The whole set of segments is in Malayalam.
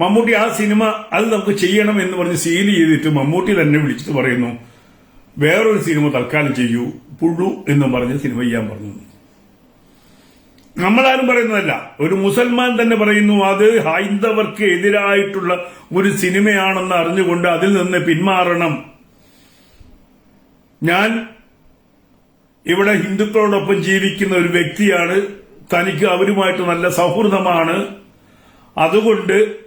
മമ്മൂട്ടി ആ സിനിമ അത് നമുക്ക് ചെയ്യണം എന്ന് പറഞ്ഞ് സീൽ ചെയ്തിട്ട് മമ്മൂട്ടി തന്നെ വിളിച്ചിട്ട് പറയുന്നു വേറൊരു സിനിമ തൽക്കാലം ചെയ്യൂ പുഴു എന്ന് പറഞ്ഞ് സിനിമ ചെയ്യാൻ പറഞ്ഞു. നമ്മളാരും പറയുന്നതല്ല. ഒരു മുസൽമാൻ തന്നെ പറയുന്നു അത് ഹൈന്ദവർക്ക് എതിരായിട്ടുള്ള ഒരു സിനിമയാണെന്ന് അറിഞ്ഞുകൊണ്ട് അതിൽ നിന്ന് പിന്മാറണം. ഞാൻ ഇവിടെ ഹിന്ദുക്കളോടൊപ്പം ജീവിക്കുന്ന ഒരു വ്യക്തിയാണ്. തനിക്ക് അവരുമായിട്ട് നല്ല സൗഹൃദമാണ്. അതുകൊണ്ട്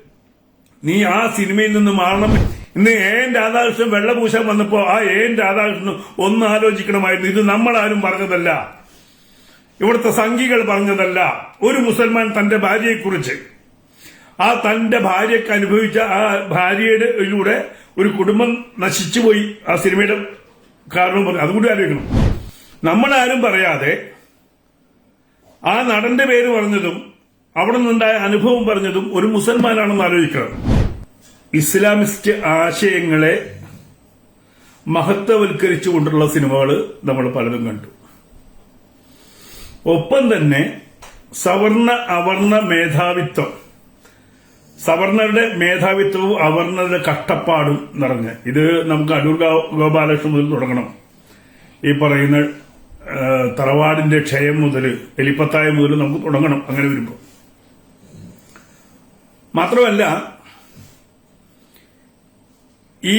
നീ ആ സിനിമയിൽ നിന്ന് മാറണം ഇന്ന് എ എൻ രാധാകൃഷ്ണൻ വെള്ളപൂശാൻ വന്നപ്പോ ആ എൻ രാധാകൃഷ്ണൻ ഒന്ന് ആലോചിക്കണമായിരുന്നു ഇത് നമ്മളാരും പറഞ്ഞതല്ല. ഇവിടുത്തെ സംഘികൾ പറഞ്ഞതല്ല. ഒരു മുസൽമാൻ തന്റെ ഭാര്യയെക്കുറിച്ച്. ആ തന്റെ ഭാര്യയ്ക്ക് അനുഭവിച്ച ആ ഭാര്യയുടെ ഒരു കുടുംബം നശിച്ചുപോയി. ആ സിനിമയുടെ കാരണം പറഞ്ഞു. അതുകൂടി ആലോചിക്കണം. നമ്മളാരും പറയാതെ ആ നടന്റെ പേര് പറഞ്ഞതും അവിടെ നിന്നുണ്ടായ അനുഭവം പറഞ്ഞതും ഒരു മുസൽമാനാണെന്ന് ആലോചിക്കണം. ഇസ്ലാമിസ്റ്റ് ആശയങ്ങളെ മഹത്വവൽക്കരിച്ചുകൊണ്ടുള്ള സിനിമകൾ നമ്മൾ പലതും കണ്ടു. ഒപ്പം തന്നെ സവർണ അവർണ മേധാവിത്വം. സവർണരുടെ മേധാവിത്വവും അവർണരുടെ കഷ്ടപ്പാടും നിറഞ്ഞ് ഇത് നമുക്ക് അടൂർ ഗോപാലകൃഷ്ണൻ മുതൽ തുടങ്ങണം. ഈ പറയുന്ന തറവാടിന്റെ ക്ഷയം മുതൽ എലിപ്പത്തായ മുതൽ നമുക്ക് തുടങ്ങണം അങ്ങനെ വരുമ്പോൾ. മാത്രമല്ല ഈ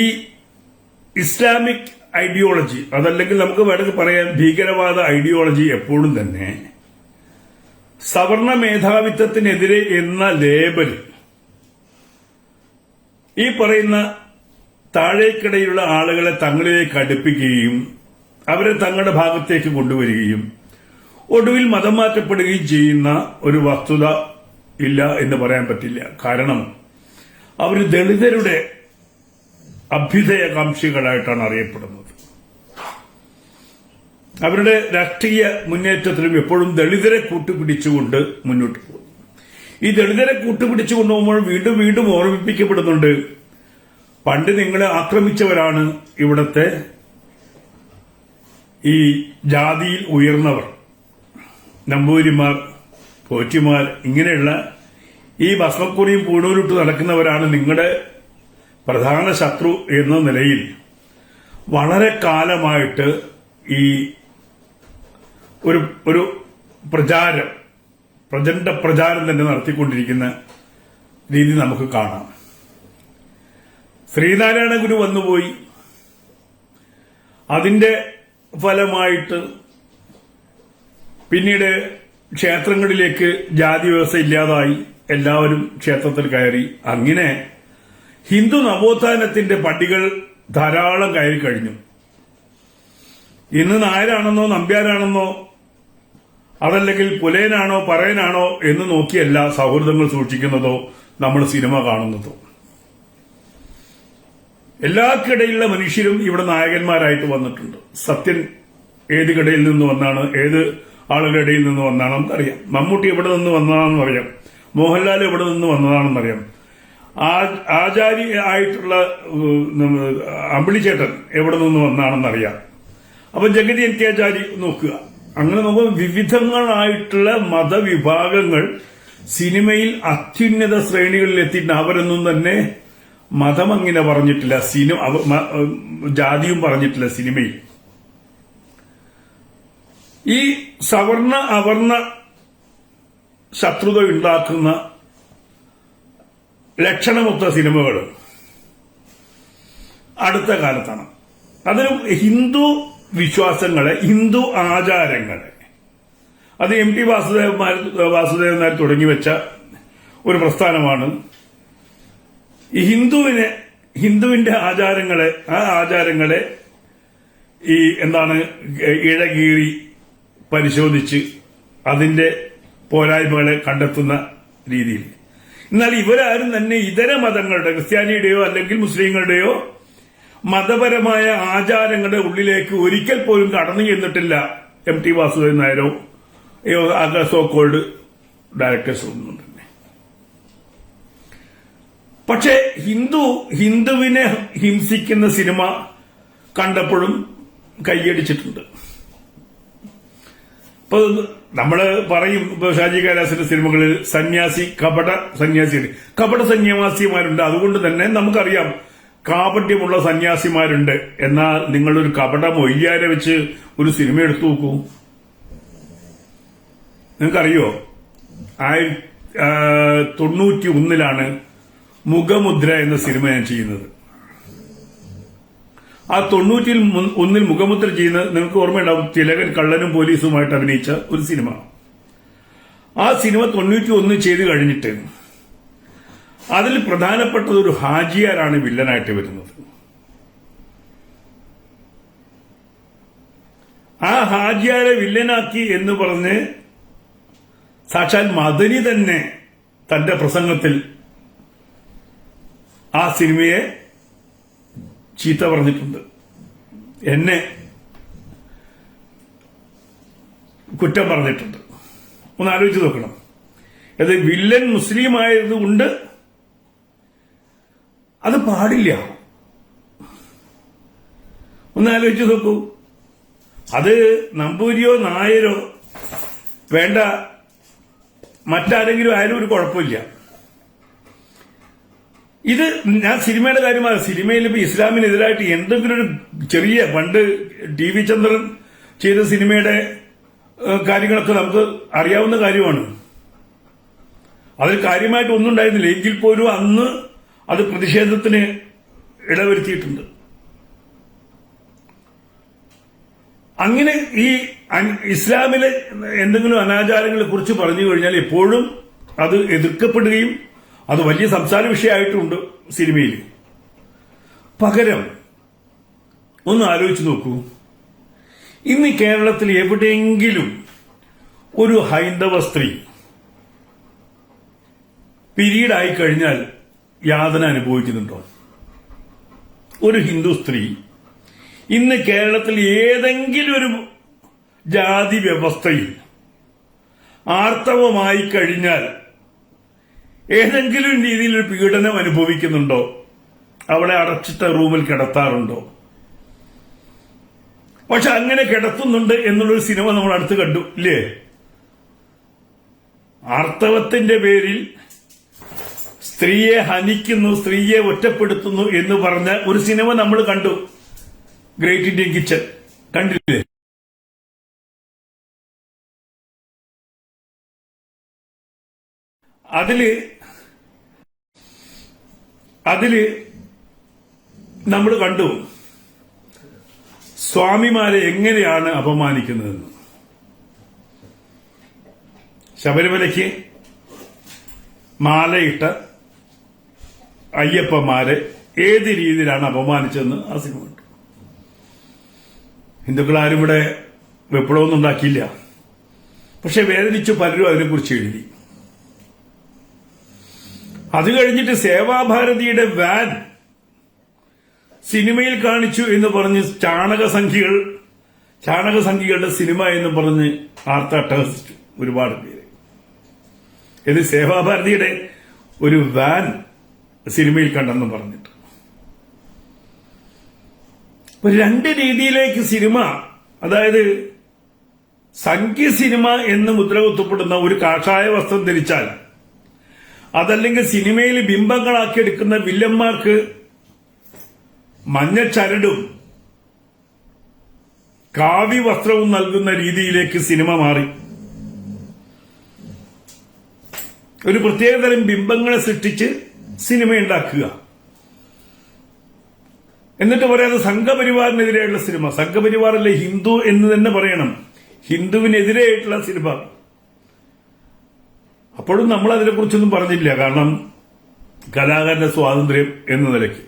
ഇസ്ലാമിക് ഐഡിയോളജി അതല്ലെങ്കിൽ നമുക്ക് വേണമെങ്കിൽ പറയാം ഭീകരവാദ ഐഡിയോളജി എപ്പോഴും തന്നെ സവർണ മേധാവിത്വത്തിനെതിരെ എന്ന ലേബൽ ഈ പറയുന്ന താഴേക്കിടയിലുള്ള ആളുകളെ തങ്ങളിലേക്ക് അടുപ്പിക്കുകയും അവരെ തങ്ങളുടെ ഭാഗത്തേക്ക് കൊണ്ടുവരികയും ഒടുവിൽ മതം മാറ്റപ്പെടുകയും ചെയ്യുന്ന ഒരു വസ്തുത ഇല്ല എന്ന് പറയാൻ പറ്റില്ല. കാരണം അവർ ദളിതരുടെ അഭ്യുദയകാംക്ഷികളായിട്ടാണ് അറിയപ്പെടുന്നത്. അവരുടെ രാഷ്ട്രീയ മുന്നേറ്റത്തിലും എപ്പോഴും ദളിതരെ കൂട്ടുപിടിച്ചുകൊണ്ട് മുന്നോട്ട് പോകും ഈ ദളിതരെ കൂട്ടുപിടിച്ചു കൊണ്ടുപോകുമ്പോൾ വീണ്ടും വീണ്ടും ഓർമ്മിപ്പിക്കപ്പെടുന്നുണ്ട് പണ്ട് നിങ്ങളെ ആക്രമിച്ചവരാണ് ഇവിടത്തെ ഈ ജാതിയിൽ ഉയർന്നവർ. നമ്പൂരിമാർ പോറ്റിമാർ ഇങ്ങനെയുള്ള ഈ ഭസ്മക്കുറിയും പൂണൂരിട്ട് നടക്കുന്നവരാണ് നിങ്ങളുടെ പ്രധാന ശത്രു എന്ന നിലയിൽ വളരെ കാലമായിട്ട് ഈ ഒരു ഒരു പ്രചാരം പ്രചണ്ഡ പ്രചാരം തന്നെ നടത്തിക്കൊണ്ടിരിക്കുന്ന രീതി നമുക്ക് കാണാം. ശ്രീനാരായണ ഗുരു വന്നുപോയി. അതിന്റെ ഫലമായിട്ട് പിന്നീട് ക്ഷേത്രങ്ങളിലേക്ക് ജാതി വ്യവസ്ഥ ഇല്ലാതായി. എല്ലാവരും ക്ഷേത്രത്തിൽ കയറി. അങ്ങനെ ഹിന്ദു നവോത്ഥാനത്തിന്റെ പടികൾ ധാരാളം കയറി കഴിഞ്ഞു. ഇന്ന് നായരാണെന്നോ നമ്പ്യാരാണെന്നോ അതല്ലെങ്കിൽ പുലയനാണോ പറയനാണോ എന്ന് നോക്കിയല്ല സൗഹൃദങ്ങൾ സൂക്ഷിക്കുന്നതോ നമ്മൾ സിനിമ കാണുന്നതോ. എല്ലാക്കിടയിലുള്ള മനുഷ്യരും ഇവിടെ നായകന്മാരായിട്ട് വന്നിട്ടുണ്ട്. സത്യൻ ഏത് കടയിൽ നിന്ന് വന്നാണ് ഏത് ആളുകളുടെ ഇടയിൽ നിന്ന് വന്നാണ് നമുക്കറിയാം മമ്മൂട്ടി എവിടെ നിന്ന് വന്നതാണെന്ന് അറിയാം. മോഹൻലാൽ എവിടെ നിന്ന് വന്നതാണെന്നറിയാം ആചാരി ആയിട്ടുള്ള അമ്പിളി ചേട്ടൻ അമ്പിളിച്ചേട്ടൻ എവിടെ നിന്ന് വന്നാണെന്നറിയാം. അപ്പൊ ജഗതി എൻ കെ ആചാരി നോക്കുക. അങ്ങനെ നോക്കുമ്പോൾ വിവിധങ്ങളായിട്ടുള്ള മതവിഭാഗങ്ങൾ സിനിമയിൽ അത്യുന്നത ശ്രേണികളിൽ എത്തിയിട്ട് അവരൊന്നും തന്നെ മതം അങ്ങനെ പറഞ്ഞിട്ടില്ല. സിനിമ ജാതിയും പറഞ്ഞിട്ടില്ല സിനിമയിൽ. ഈ സവർണ അവർണ ശത്രുത ഉണ്ടാക്കുന്ന ലക്ഷണമൊത്ത സിനിമകൾ. അടുത്ത കാലത്താണ്. അതിലും ഹിന്ദു വിശ്വാസങ്ങളെ ഹിന്ദു ആചാരങ്ങളെ. അത് എം ടി വാസുദേവന്മാർ വാസുദേവൻ നായർ തുടങ്ങി വെച്ച ഒരു പ്രസ്ഥാനമാണ്. ഈ ഹിന്ദുവിനെ ഹിന്ദുവിന്റെ ആചാരങ്ങളെ ആ ആചാരങ്ങളെ ഈ എന്താണ് ഇഴകീറി പരിശോധിച്ച് അതിന്റെ പോരായ്മകളെ കണ്ടെത്തുന്ന രീതിയിൽ. എന്നാൽ ഇവരാരും തന്നെ ഇതര മതങ്ങളുടെ ക്രിസ്ത്യാനിയുടെയോ അല്ലെങ്കിൽ മുസ്ലിങ്ങളുടെയോ മതപരമായ ആചാരങ്ങളുടെ ഉള്ളിലേക്ക് ഒരിക്കൽ പോലും കടന്നു ചെന്നിട്ടില്ല എം ടി വാസുദേവൻ നായരോ. സോ കോൾഡ് ഡയറക്ടേഴ്സ് ഒന്നും തന്നെ. പക്ഷേ ഹിന്ദു ഹിന്ദുവിനെ ഹിംസിക്കുന്ന സിനിമ കണ്ടപ്പോഴും കൈയടിച്ചിട്ടുണ്ട്. നമ്മൾ പറയും ഷാജി കൈലാസിന്റെ സിനിമകളിൽ സന്യാസി കപട സന്യാസിയുണ്ട് കപട സന്യാസിമാരുണ്ട്. അതുകൊണ്ട് തന്നെ നമുക്കറിയാം കാപട്യമുള്ള സന്യാസിമാരുണ്ട്. എന്നാൽ നിങ്ങളൊരു കപട മൊയ്യാരെ വെച്ച് ഒരു സിനിമ എടുത്തു നോക്കൂ. നിങ്ങൾക്കറിയോ? ആയി തൊണ്ണൂറ്റി ഒന്നിലാണ് മുഖമുദ്ര എന്ന സിനിമ ഞാൻ ചെയ്യുന്നത്. ആ തൊണ്ണൂറ്റിൽ ഒന്നിൽ മുഖമുദ്ര ചെയ്യുന്നത് നിങ്ങൾക്ക് ഓർമ്മയുണ്ടാവും തിലകൻ കള്ളനും പോലീസുമായിട്ട് അഭിനയിച്ച ഒരു സിനിമ. ആ സിനിമ തൊണ്ണൂറ്റി ഒന്ന് ചെയ്ത് കഴിഞ്ഞിട്ട് അതിൽ പ്രധാനപ്പെട്ടത് ഒരു ഹാജിയാരാണ് വില്ലനായിട്ട് വരുന്നത്. ആ ഹാജിയാരെ വില്ലനാക്കി എന്ന് പറഞ്ഞ് സാക്ഷാൽ മദനി തന്നെ തന്റെ പ്രസംഗത്തിൽ ആ സിനിമയെ ചീത്ത പറഞ്ഞിട്ടുണ്ട്. എന്നെ കുറ്റം പറഞ്ഞിട്ടുണ്ട്. ഒന്ന് ആലോചിച്ച് നോക്കണം. അത് വില്ലൻ മുസ്ലിം ആയതുകൊണ്ട് അത് പാടില്ല. ഒന്ന് ആലോചിച്ച് നോക്കൂ. അത് നമ്പൂരിയോ നായരോ വേണ്ട മറ്റാരെങ്കിലും ആയാലും ഒരു കുഴപ്പമില്ല. ഇത് ഞാൻ സിനിമയുടെ കാര്യമാണ് സിനിമയിൽ ഇപ്പൊ ഇസ്ലാമിനെതിരായിട്ട് എന്തെങ്കിലും ഒരു ചെറിയ പണ്ട് ടി വി ചന്ദ്രൻ ചെയ്ത സിനിമയുടെ കാര്യങ്ങളൊക്കെ നമുക്ക് അറിയാവുന്ന കാര്യമാണ്. അതിൽ കാര്യമായിട്ട് ഒന്നും ഉണ്ടായിരുന്നില്ല. എങ്കിൽ പോലും അന്ന് അത് പ്രതിഷേധത്തിന് ഇടവരുത്തിയിട്ടുണ്ട്. അങ്ങനെ ഈ ഇസ്ലാമിലെ എന്തെങ്കിലും അനാചാരങ്ങളെ കുറിച്ച് പറഞ്ഞു കഴിഞ്ഞാൽ എപ്പോഴും അത് എതിർക്കപ്പെടുകയും അത് വലിയ സംസാര വിഷയമായിട്ടുണ്ട് സിനിമയിൽ. പകരം ഒന്ന് ആലോചിച്ച് നോക്കൂ. ഇന്ന് കേരളത്തിൽ എവിടെയെങ്കിലും ഒരു ഹൈന്ദവ സ്ത്രീ പിരീഡായി കഴിഞ്ഞാൽ യാതന അനുഭവിക്കുന്നുണ്ടോ? ഒരു ഹിന്ദു സ്ത്രീ ഇന്ന് കേരളത്തിൽ ഏതെങ്കിലും ഒരു ജാതി വ്യവസ്ഥയിൽ ആർത്തവമായി കഴിഞ്ഞാൽ ഏതെങ്കിലും രീതിയിൽ ഒരു പീഡനം അനുഭവിക്കുന്നുണ്ടോ? അവളെ അടച്ചിട്ട റൂമിൽ കിടത്താറുണ്ടോ? പക്ഷെ അങ്ങനെ കിടത്തുന്നുണ്ട് എന്നുള്ളൊരു സിനിമ നമ്മൾ അടുത്ത് കണ്ടു ഇല്ലേ? ആർത്തവത്തിന്റെ പേരിൽ സ്ത്രീയെ ഹനിക്കുന്നു സ്ത്രീയെ ഒറ്റപ്പെടുത്തുന്നു എന്ന് പറഞ്ഞ ഒരു സിനിമ നമ്മൾ കണ്ടു. ഗ്രേറ്റ് ഇന്ത്യൻ കിച്ചൺ കണ്ടില്ലേ? അതിൽ അതിൽ നമ്മൾ കണ്ടു സ്വാമിമാരെ എങ്ങനെയാണ് അപമാനിക്കുന്നതെന്ന്. ശബരിമലയ്ക്ക് മാലയിട്ട അയ്യപ്പന്മാരെ ഏത് രീതിയിലാണ് അപമാനിച്ചതെന്ന് ആ സിനിമ കണ്ടു. ഹിന്ദുക്കളാരും ഇവിടെ വിപ്ലവമൊന്നും ഉണ്ടാക്കിയില്ല. പക്ഷെ വേദനിച്ചു പലരും അതിനെക്കുറിച്ച് എഴുതി. അത് കഴിഞ്ഞിട്ട് സേവാഭാരതിയുടെ വാൻ സിനിമയിൽ കാണിച്ചു എന്ന് പറഞ്ഞ് ചാണകസംഖ്യകൾ ചാണകസംഖ്യകളുടെ സിനിമ എന്ന് പറഞ്ഞ് ആർത്തട്ടഹസിച്ചു ഒരുപാട് പേര്. ഇത് സേവാഭാരതിയുടെ ഒരു വാൻ സിനിമയിൽ കണ്ടെന്ന് പറഞ്ഞിട്ട്. രണ്ട് രീതിയിലേക്ക് സിനിമ അതായത് സംഖ്യ സിനിമ എന്ന് മുദ്രകുത്തപ്പെടുന്ന ഒരു കാഷായ വസ്ത്രം ധരിച്ചാൽ അതല്ലെങ്കിൽ സിനിമയിൽ ബിംബങ്ങളാക്കി എടുക്കുന്ന വില്ലന്മാർക്ക് മഞ്ഞ ചരടും കാവി വസ്ത്രവും നൽകുന്ന രീതിയിലേക്ക് സിനിമ മാറി. ഒരു പ്രത്യേകതരം ബിംബങ്ങളെ സൃഷ്ടിച്ച് സിനിമ ഉണ്ടാക്കുക. എന്നിട്ട് പറയാതെ സംഘപരിവാറിനെതിരെയുള്ള സിനിമ. സംഘപരിവാറല്ലേ ഹിന്ദു എന്ന് തന്നെ പറയണം. ഹിന്ദുവിനെതിരെയായിട്ടുള്ള സിനിമ. അപ്പോഴും നമ്മൾ അതിനെക്കുറിച്ചൊന്നും പറഞ്ഞില്ല കാരണം കലാകാരന്റെ സ്വാതന്ത്ര്യം എന്ന നിലയ്ക്ക്.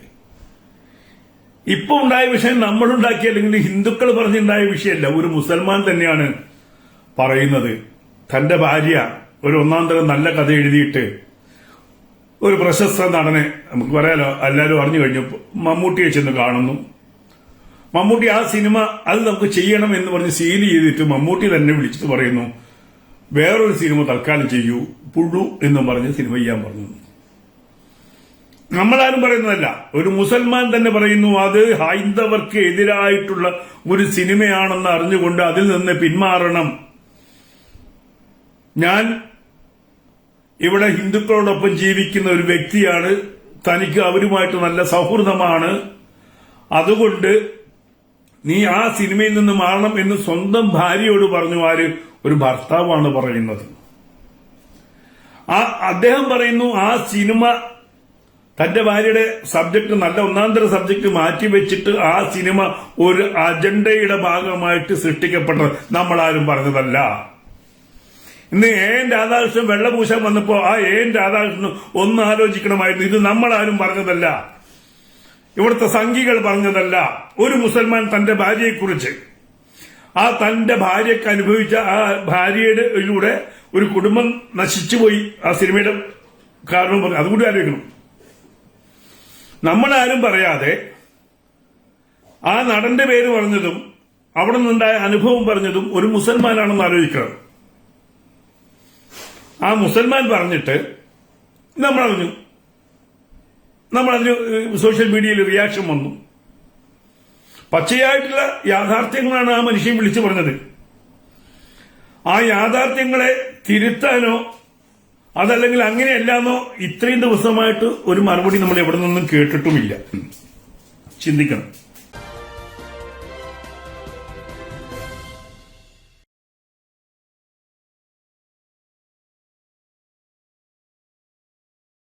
ഇപ്പൊ ഉണ്ടായ വിഷയം നമ്മളുണ്ടാക്കിയ അല്ലെങ്കിൽ ഹിന്ദുക്കൾ പറഞ്ഞുണ്ടായ വിഷയമല്ല. ഒരു മുസൽമാൻ തന്നെയാണ് പറയുന്നത്. തന്റെ ഭാര്യ ഒരു ഒന്നാം തരം നല്ല കഥ എഴുതിയിട്ട് ഒരു പ്രശസ്ത നടനെ നമുക്ക് പറയാലോ എല്ലാവരും അറിഞ്ഞു കഴിഞ്ഞു. മമ്മൂട്ടിയെ ചെന്ന് കാണുന്നു. മമ്മൂട്ടി ആ സിനിമ അത് നമുക്ക് ചെയ്യണം എന്ന് പറഞ്ഞ് സീൽ ചെയ്തിട്ട് മമ്മൂട്ടി തന്നെ വിളിച്ചിട്ട് പറയുന്നു വേറൊരു സിനിമ തൽക്കാലം ചെയ്യൂ. പുഴു എന്ന് പറഞ്ഞ് സിനിമ ചെയ്യാൻ പറഞ്ഞു. നമ്മളാരും പറയുന്നതല്ല. ഒരു മുസൽമാൻ തന്നെ പറയുന്നു അത് ഹൈന്ദവർക്ക് എതിരായിട്ടുള്ള ഒരു സിനിമയാണെന്ന് അറിഞ്ഞുകൊണ്ട് അതിൽ നിന്ന് പിന്മാറണം. ഞാൻ ഇവിടെ ഹിന്ദുക്കളോടൊപ്പം ജീവിക്കുന്ന ഒരു വ്യക്തിയാണ്. തനിക്ക് അവരുമായിട്ട് നല്ല സൗഹൃദമാണ്. അതുകൊണ്ട് നീ ആ സിനിമയിൽ നിന്ന് മാറണം എന്ന് സ്വന്തം ഭാര്യയോട് പറഞ്ഞു ആര്? ഒരു ഭർത്താവാണ് പറയുന്നത്. ആ അദ്ദേഹം പറയുന്നു ആ സിനിമ തന്റെ ഭാര്യയുടെ സബ്ജക്ട് നല്ല ഒന്നാന്തര സബ്ജക്ട് മാറ്റിവെച്ചിട്ട് ആ സിനിമ ഒരു അജണ്ടയുടെ ഭാഗമായിട്ട് സൃഷ്ടിക്കപ്പെട്ടത് നമ്മൾ ആരും പറഞ്ഞതല്ല. ഇന്ന് എ എൻ രാധാകൃഷ്ണൻ വെള്ളപൂശാൻ വന്നപ്പോ ആ എൻ രാധാകൃഷ്ണൻ ഒന്ന് ആലോചിക്കണമായിരുന്നു. ഇത് നമ്മളാരും പറഞ്ഞതല്ല. ഇവിടുത്തെ സംഘികൾ പറഞ്ഞതല്ല. ഒരു മുസൽമാൻ തന്റെ ഭാര്യയെക്കുറിച്ച്. ആ തന്റെ ഭാര്യക്ക് അനുഭവിച്ച ആ ഭാര്യയുടെ ഒരു കുടുംബം നശിച്ചുപോയി ആ സിനിമയുടെ കാരണം പറഞ്ഞു. അതുകൂടി ആലോചിക്കണം. നമ്മളാരും പറയാതെ ആ നടന്റെ പേര് പറഞ്ഞതും അവിടെ നിന്നുണ്ടായ അനുഭവം പറഞ്ഞതും ഒരു മുസൽമാനാണെന്ന് ആലോചിക്കണം. ആ മുസൽമാൻ പറഞ്ഞിട്ട് നമ്മളറിഞ്ഞു. നമ്മളതിന് സോഷ്യൽ മീഡിയയിൽ റിയാക്ഷൻ വന്നു. പച്ചയായിട്ടുള്ള യാഥാർത്ഥ്യങ്ങളാണ് ആ മനുഷ്യൻ വിളിച്ചു പറഞ്ഞത്. ആ യാഥാർത്ഥ്യങ്ങളെ തിരുത്താനോ അതല്ലെങ്കിൽ അങ്ങനെയല്ലാന്നോ ഇത്രയും ദിവസമായിട്ട് ഒരു മറുപടി നമ്മൾ എവിടെ നിന്നും കേട്ടിട്ടുമില്ല. ചിന്തിക്കണം.